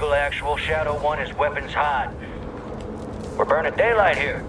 Eagle Actual Shadow 1 is weapons hot. We're burning daylight here.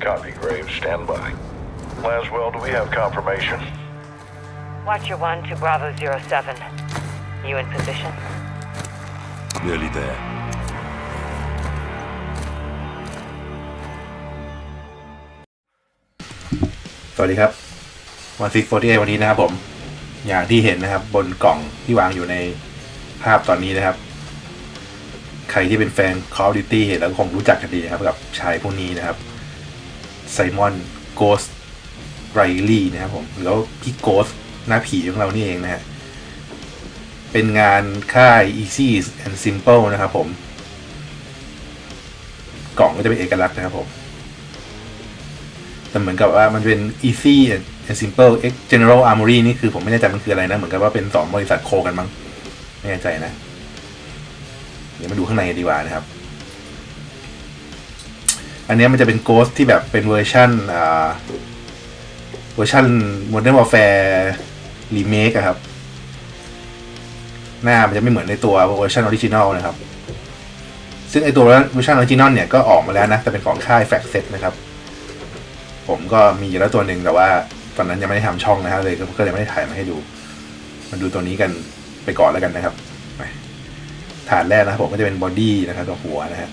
Copy, Graves. Stand by. Laswell, do we have confirmation? Watcher 1 to Bravo 07. You in position? Nearly there. สวัสดีครับวันซิกโฟร์วันนี้นะครับผม อย่างที่เห็นนะครับ บนกล่องที่วางอยู่ในภาพตอนนี้นะครับ ใค รที่เป็นแฟน Call of Duty เห็นแล้วคงรู้จักกันดีนะครับ กับชายผู้นี้นะครับไซมอนโกสไรลี่นะครับผมหรือว่าพี่โกสหน้าผีของเรานี่เองนะฮะเป็นงานค่าย Easy and Simple นะครับผม กล่องก็จะเป็นเอกลักษณ์นะครับผมแต่เหมือนกับว่ามันเป็น easy and simple X general armory นี่คือผมไม่แน่ใจมันคืออะไรนะ เหมือนกับว่าเป็นสองบริษัทโคกันมั้งไม่แน่ใจนะ เดี๋ยวมาดูข้างในกันดีกว่านะครับ อันนี้มันจะเป็น Ghost ที่แบบเป็นเวอร์ชันอ่าเวอร์ชัน Modern Warfare Remake อะครับ หน้ามันจะไม่เหมือนในตัวเวอร์ชันออริจินอลนะครับ ซึ่งไอตัวเวอร์ชันออริจินอลเนี่ยก็ออกมาแล้วนะ แต่เป็นของค่าย f a c Set นะครับ ผมก็มีอยู่แล้วตัวหนึ่งแต่ว่าตอนนั้นยังไม่ได้ทำช่องนะฮะเลยก็เลยไม่ได้ถ่ายมาให้ดู มาดูตัวนี้กันไปก่อนแล้วกันนะครับ ฐานแรกนะครับผมก็จะเป็นบอดี้นะครับตัวหัวนะฮะ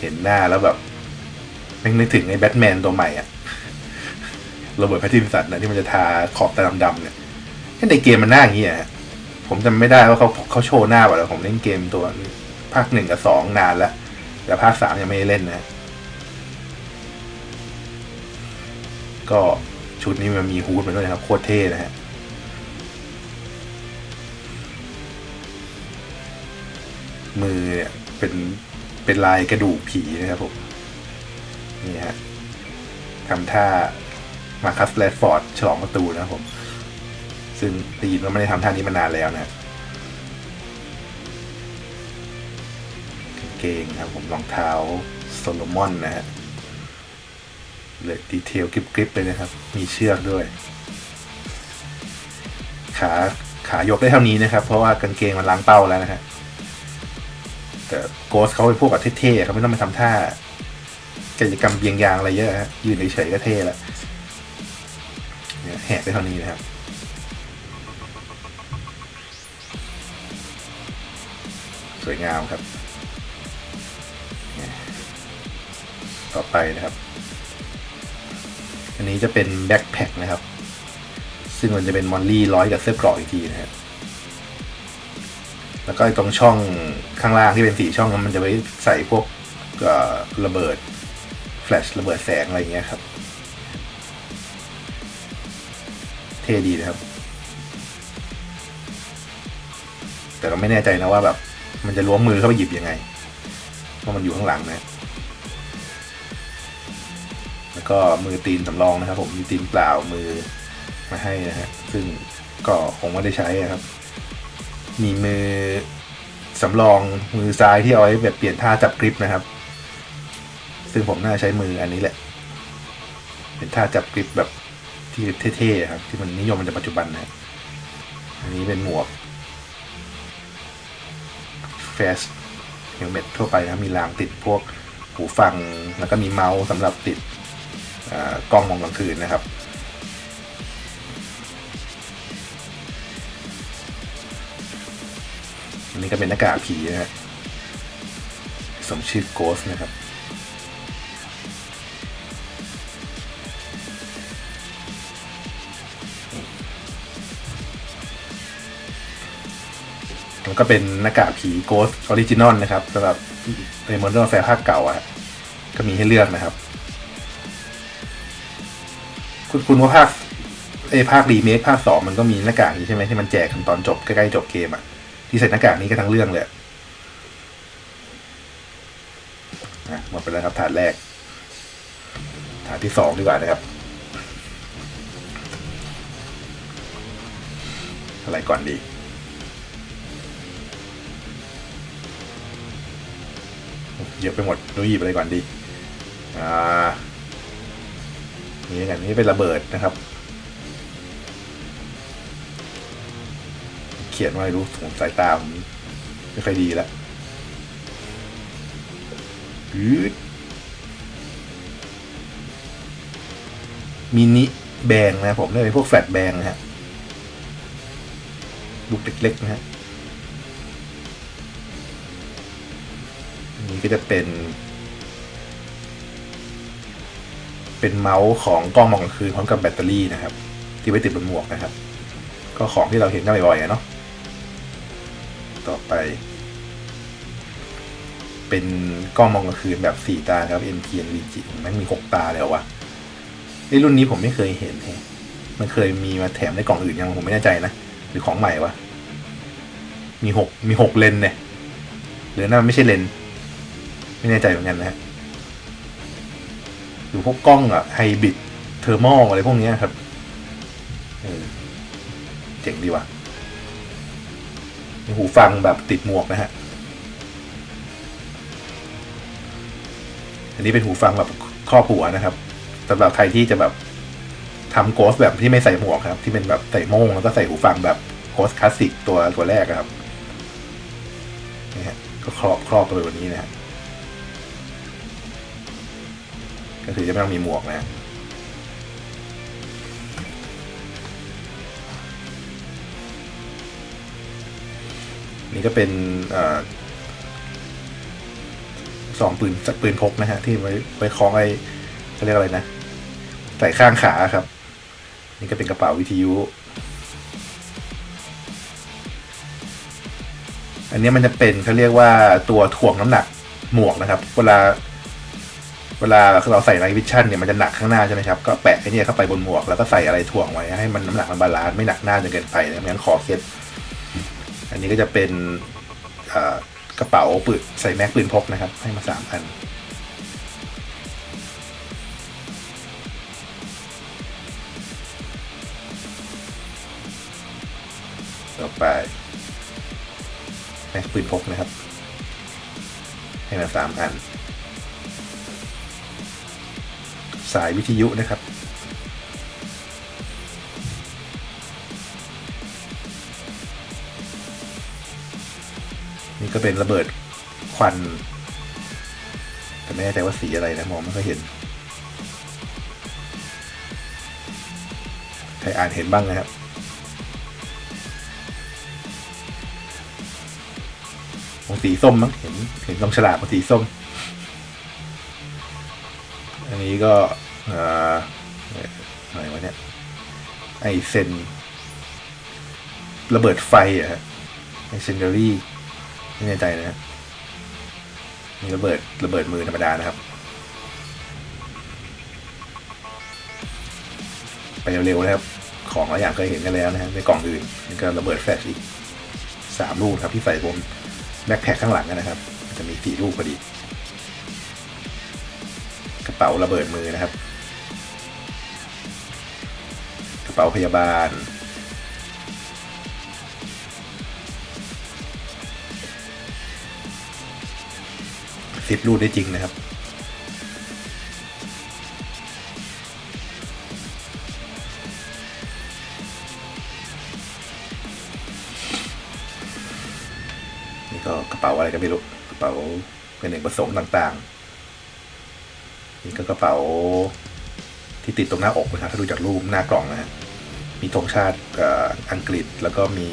เห็นหน้าแล้วแบบแม่งนึกถึงไอ้แบทแมนตัวใหม่อะโรเบิร์ตแพตตินสันนะที่มันจะทาขอบตาดำๆเนี่ยในเกมมันหน้าอย่างนี้อะผมจำไม่ได้ว่าเขาเขาโชว์หน้าป่ะแล้วผมเล่นเกมตัวภาคหนึ่งกับสองนานแล้ว แต่ภาคสามยังไม่ได้เล่นนะ ก็ ชุดนี้มันมีฮูดมาด้วยนะครับโคตรเท่นะฮะมือเนี่ยเป็นเป็นลายกระดูกผีนะครับผมนี่ฮะทำท่ามาคัสแลดฟอร์ดฉลองประตูนะครับผม ซึ่งได้ยินว่าไม่ได้ทำท่านี้มานานแล้วนะเกงครับผมรองเท้าโซโลมอนนะฮะ เลยดีเทลกริบๆเลยนะครับ มีเชือกด้วย ขาขายกได้เท่านี้นะครับ เพราะว่ากางเกงมันล้างเป้าแล้วนะฮะแต่โกสเขาเป็นพวกแบบเท่ๆเขาไม่ต้องมาทำท่ากิจกรรมเบียงยางอะไรเยอะฮะยืนเฉยๆก็เท่ล้วเนี่ยแหกได้เท่านี้นะครับสวยงามครับ ต่อไปนะครับ อันนี้จะเป็นแบ็คแพ็คนะครับ ซึ่งมันจะเป็นมอลลี่ร้อยกับเสื้อกรอกอีกทีนะครับแล้วก็ตรงช่องข้างล่างที่เป็นสีช่องนั้นมันจะไว้ใส่พวกระเบิดแฟลชระเบิดแสงอะไรอย่างเงี้ยครับ เท่ดีนะครับ แต่เราไม่แน่ใจนะว่าแบบ มันจะล้วงมือเข้าไปหยิบยังไงเพราะมันอยู่ข้างหลังนะ ก็มือตีนสำรองนะครับ ผมมีตีนเปล่ามือมาให้นะฮะซึ่งก็คงไม่ได้ใช้นะครับ มีมือสำรองมือซ้ายที่เอาไว้แบบเปลี่ยนท่าจับกริปนะครับ ซึ่งผมน่าใช้มืออันนี้แหละ เป็นท่าจับกริปแบบที่เท่ๆครับ ที่มันนิยมในปัจจุบันนะอันนี้เป็นหมวกแฟสเฮลเมตทั่วไปนะมีรางติดพวกหูฟัง แล้วก็มีเมาส์สำหรับติด กล้องมองกลางคืนนะครับอันนี้ก็เป็นหน้ากากผีนะฮะสมชื่อโกสนะครับมันก็เป็นหน้ากากผี Ghost Original นะครับสำหรับใน Modern Warfare ภาคเก่าอะก็มีให้เลือกนะครับ คุณคุณว่าภาคไอภาครีเมคภาคสองมันก็มีหน้ากากนี้ใช่ไหมที่มันแจกกันตอนจบใกล้ๆจบเกมอะที่ใส่หน้ากากนี้ก็ทั้งเรื่องเลยอะหมดไปแล้วครับฐานแรกฐานที่สองดีกว่านะครับ อะไรก่อนดีเยอะไปหมดดูหยิบอะไรก่อนดี อ่า นี่แถมนี้เป็นระเบิดนะครับ เขียนว่าไม่รู้ผมสายตาผมไม่ค่อยดีแล้วมินิแบงนะผมเนี่ยเป็นพวกแฟลตแบงนะฮะลูกเล็กๆนะฮะนี่ก็จะเป็น เป็นเมาส์ของกล้องมองกลางคืนพร้อมกับแบตเตอรี่นะครับ ที่ไว้ติดบนหมวกนะครับ ก็ของที่เราเห็นกันบ่อยๆอะเนาะต่อไป เป็นกล้องมองกลางคืนแบบสี่ตาครับ NTN VG มันมีหกตาแล้ววะไอ้รุ่นนี้ผมไม่เคยเห็นแฮะมันเคยมีมาแถมในกล่องอื่นยังผมไม่แน่ใจนะ หรือของใหม่วะมีหกมีหกเลนเนี่ยหรือนั่นไม่ใช่เลน ไม่แน่ใจเหมือนกันนะฮะ หรือพวกกล้องอะไฮบริดเทอร์มอลอะไรพวกนี้ครับเออเจ๋งดีว่ะหูฟังแบบติดหมวกนะฮะ อันนี้เป็นหูฟังแบบครอบหัวนะครับสำหรับใครที่จะแบบทำโกสแบบที่ไม่ใส่หมวกครับ ที่เป็นแบบใส่โม่งแล้วก็ใส่หูฟังแบบโกสคลาสสิกตัวตัวแรกครับนี่ฮะก็ครอบครอบไปแบบนี้นะฮะ ก็คือจะไม่ต้องมีหมวกนะนี่ก็เป็นเอ่อสองปืนปืนพกนะฮะ ที่ไว้ไว้คล้องไอ้เขาเรียกอะไรนะใส่ข้างขาครับ นี่ก็เป็นกระเป๋าวิทยุ อันนี้มันจะเป็นเขาเรียกว่าตัวถ่วงน้ำหนักหมวกนะครับ เวลา เวลาเราใส่ไนวิชั่นเนี่ยมันจะหนักข้างหน้าใช่ไหมครับ ก็แปะไอ้นี่เข้าไปบนหมวก แล้วก็ใส่อะไรถ่วงไว้ให้มันน้ำหนักมันบาลานซ์ไม่หนักหน้าจนเกินไปนะไม่งั้นคอเคล็ดอันนี้ก็จะเป็นกระเป๋าปืนใส่แม็กปืนพกนะครับ ให้มาสามอันต่อไปแม็กปืนพกนะครับ ให้มาสามอัน สายวิทยุนะครับ นี่ก็เป็นระเบิดควัน แต่ไม่แน่ใจว่าสีอะไรนะมองไม่ค่อยเห็น ใครอ่านเห็นบ้างนะครับของสีส้มมั้งเห็นเห็นตรงฉลากของสีส้ม อันนี้ก็อ่ออะไรวะเนี่ย ไอเซนระเบิดไฟอะฮะไอเซนเดอรี่ไม่แน่ใจนะฮะระเบิดระเบิดมือธรรมดานะครับ ไปเร็วๆนะครับ ของหลายอย่างเคยเห็นกันแล้วนะฮะในกล่องอื่นนี่ก็ระเบิดแฟลชอีกสามลูกครับที่ใส่บนแบ็คแพ็คข้างหลังนะครับ จะมีสี่ลูกพอดี กระเป๋าระเบิดมือนะครับ กระเป๋าพยาบาล ซิปรูดได้จริงนะครับนี่ก็กระเป๋าอะไรก็ไม่รู้กระเป๋าเป็นเอกประสงค์ต่างๆ นี่ก็กระเป๋าที่ติดตรงหน้าอกนะครับถ้าดูจากรูปหน้ากล่องนะฮะมีธงชาติอ,อังกฤษแล้วก็มี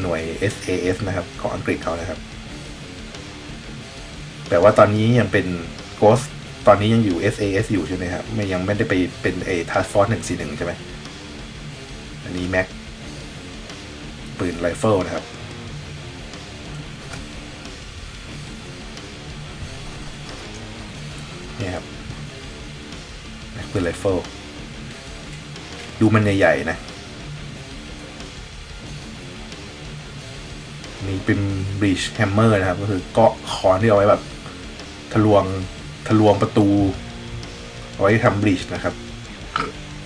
หน่วย SAS นะครับ ของอังกฤษเขานะครับ แต่ว่าตอนนี้ยังเป็น Ghost ตอนนี้ยังอยู่ SAS อยู่ใช่ไหมครับไม่ยังไม่ได้ไปเป็นเอ Task Force หนึ่งสี่หนึ่งใช่ไหมอันนี้แม็กปืนไรเฟิลนะครับ นี่ครับแม็กปืนไรเฟิลดูมันใหญ่ๆนะนี่เป็น breach hammer นะครับ ก็คือเกาะคอนที่เอาไว้แบบ ทะลวงทะลวงประตู เอาไว้ทำ breach นะครับ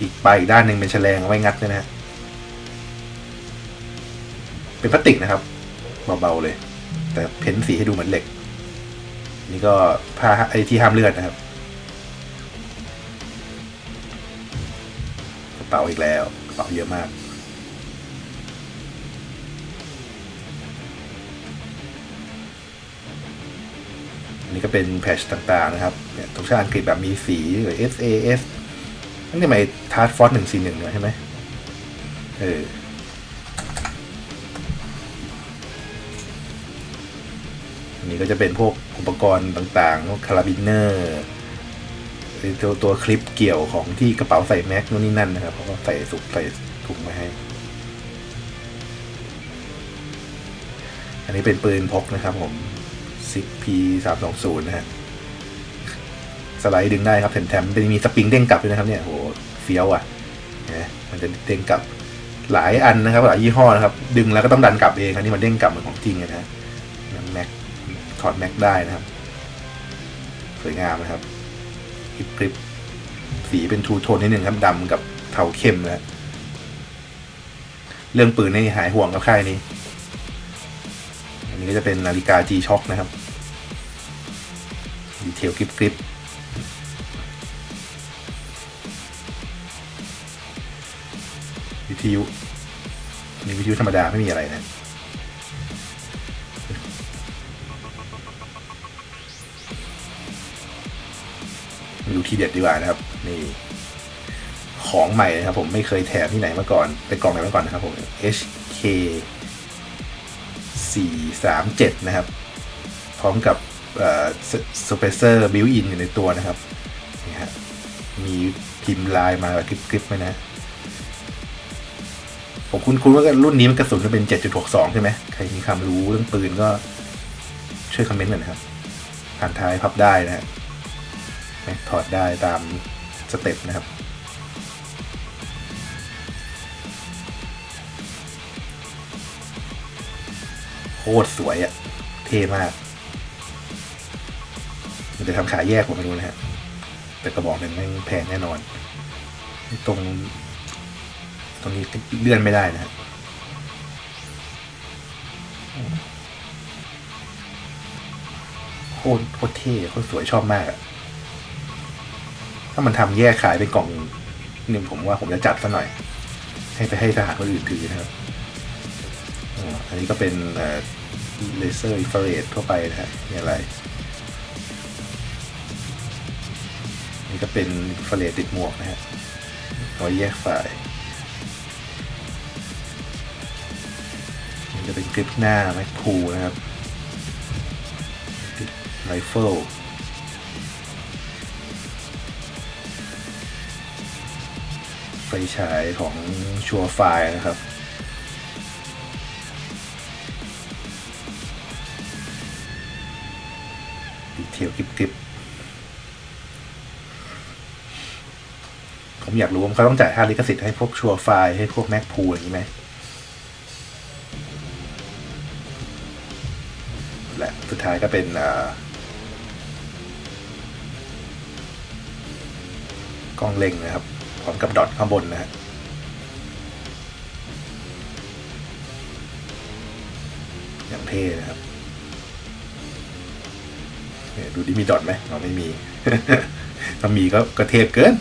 อีกปอีกด้านหนึ่งเป็นแฉลงไว้งัดนยนะฮะเป็นพลาสติกนะครับเบาๆเลย แต่เพ้นสีให้ดูเหมือนเหล็ก นี่ก็ผ้าไอ้ที่ห้ามเลือดนะครับ เป๋าอีกแล้วกระเป๋าเยอะมาก อันนี้ก็เป็นแพชต่างๆนะครับเนี่ยตรกชาติอังกฤษแบบมีสีหรือ SAS นี่นทำไมทาร์ดฟอสหนึ่งสีหนึ่งเลยใช่ไหมเออนี่ก็จะเป็นพวกอุปกรณ์ต่างๆพวกคาราบินเนอร์ ตัวตัวคลิปเกี่ยวของที่กระเป๋าใส่แม็กนู่นนี่นั่นนะครับเขาก็ใส่สุกใส่ถุงมาให้ อันนี้เป็นปืนพกนะครับผม 6P 3 2 0นะฮะสไลด์ดึงได้ครับแถมๆเป็นมีสปริงเด้งกลับด้วยนะครับเนี่ยโหเฟี้ยวอะนะมันจะเด้งกลับหลายอันนะครับ หลายยี่ห้อนะครับ ดึงแล้วก็ต้องดันกลับเองอันนี้มันเด้งกลับเหมือนของจริงอะนะแม็กถอดแม็กได้นะครับ สวยงามนะครับ กริบริบสีเป็นทูโทนนิดหนึ่งครับดำกับเทาเข้มนะฮะเรื่องปืนนี่หายห่วงกับค่ายนี้ อันนี้ก็จะเป็นนาฬิกา G-Shock นะครับดีเทลกริบกริบวิทยุนี่วิทยุธรรมดาไม่มีอะไรนะ ดูทีเด็ดดีกว่านะครับ นี่ ของใหม่นะครับ ผมไม่เคยแถมที่ไหนมาก่อนเป็นกล่องไหนมาก่อนนะครับผม HK 437 นะครับ พร้อมกับสเปเซอร์บิวอินอยู่ในตัวนะครับนี่ฮะมีพิมพ์ลายมาแบบกริบๆไหมนะ ผมคุ้นๆว่ารุ่นนี้มันกระสุนจะเป็น 7.62 ใช่ไหมใครมีความรู้เรื่องปืนก็ช่วยคอมเมนต์หน่อยนะครับผ่านท้ายพับได้นะฮะ ถอดได้ตามสเต็ปนะครับ โคตรสวยอะ่ะเท่มากมันจะทำขายแยกผมไม่รู้นะฮะแต่กระบอกหนึ่งแม่งแพงแน่นอน ตรงตรงนี้เลื่อนไม่ได้นะฮะโคตรโคตรเท่โคตรสวยชอบมากอะ ถ้ามันทำแยกขายเป็นกล่องนี่ผมว่าผมจะจัดซะหน่อย ให้ไปให้ทหารคนอื่นถือนะครับอันนี้ก็เป็นเลเซอร์อินฟราเรดทั่วไปนะฮะนี่อะไร นี่ก็เป็นอินฟราเรดติดหมวกนะฮะเอาไว้แยกฝ่ายนี่จะเป็นกริปหน้าแม็กพูนะครับไรเฟิล ไฟฉายของชัวไฟนะครับ ดีเทลกริบๆผมอยากรู้ว่าเขาต้องจ่ายค่าลิขสิทธิ์ให้พวกชัวไฟให้พวกแม็กพูอย่างนี้ไหมและสุดท้ายก็เป็นอ่ากล้องเล็งนะครับ ร้อมกับดอทข้างบนนะฮะอย่างเท่นะครับเนี่ยดูดิมีดอทไหมเราไม่มี ถ้ามีก็ก็เทพเกิน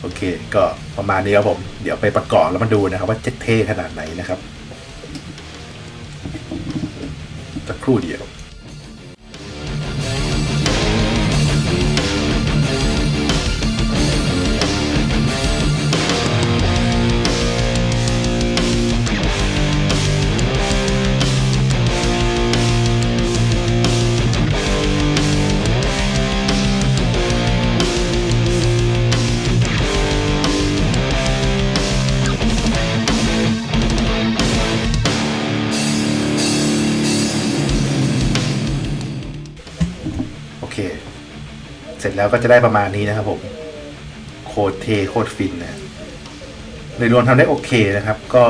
โอเค ก็ประมาณนี้ครับผม เดี๋ยวไปประกอบแล้วมาดูนะครับ ว่าจะเท่ขนาดไหนนะครับสักครู่เดียว แล้วก็จะได้ประมาณนี้นะครับผมโคตรเทโคตรฟินนะโดยรวมทำได้โอเคนะครับ ก็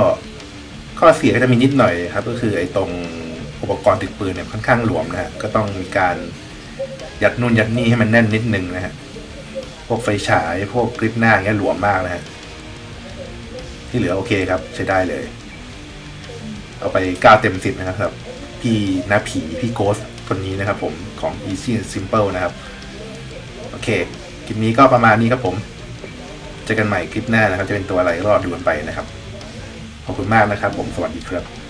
ข้อเสียก็จะมีนิดหน่อยครับ ก็คือไอ้ตรงอุปกรณ์ติดปืนเนี่ยค่อนข้างหลวมนะฮะก็ต้องมีการยัดนู่นยัดนี่ให้มันแน่นนิดนึงนะฮะพวกไฟฉายพวกกริปหน้าเงี้ยหลวมมากนะฮะที่เหลือโอเคครับ ใช้ได้เลย เอาไปก้าเต็มสิบนะครับ พี่นาผีพี่โกสคนนี้นะครับผมของ Easy and Simple นะครับ เคคลิปนี้ก็ประมาณนี้ครับผมเจอกันใหม่คลิปหน้านะครับ จะเป็นตัวอะไรรอดูกันไปนะครับ ขอบคุณมากนะครับ ผมสวัสดีครับ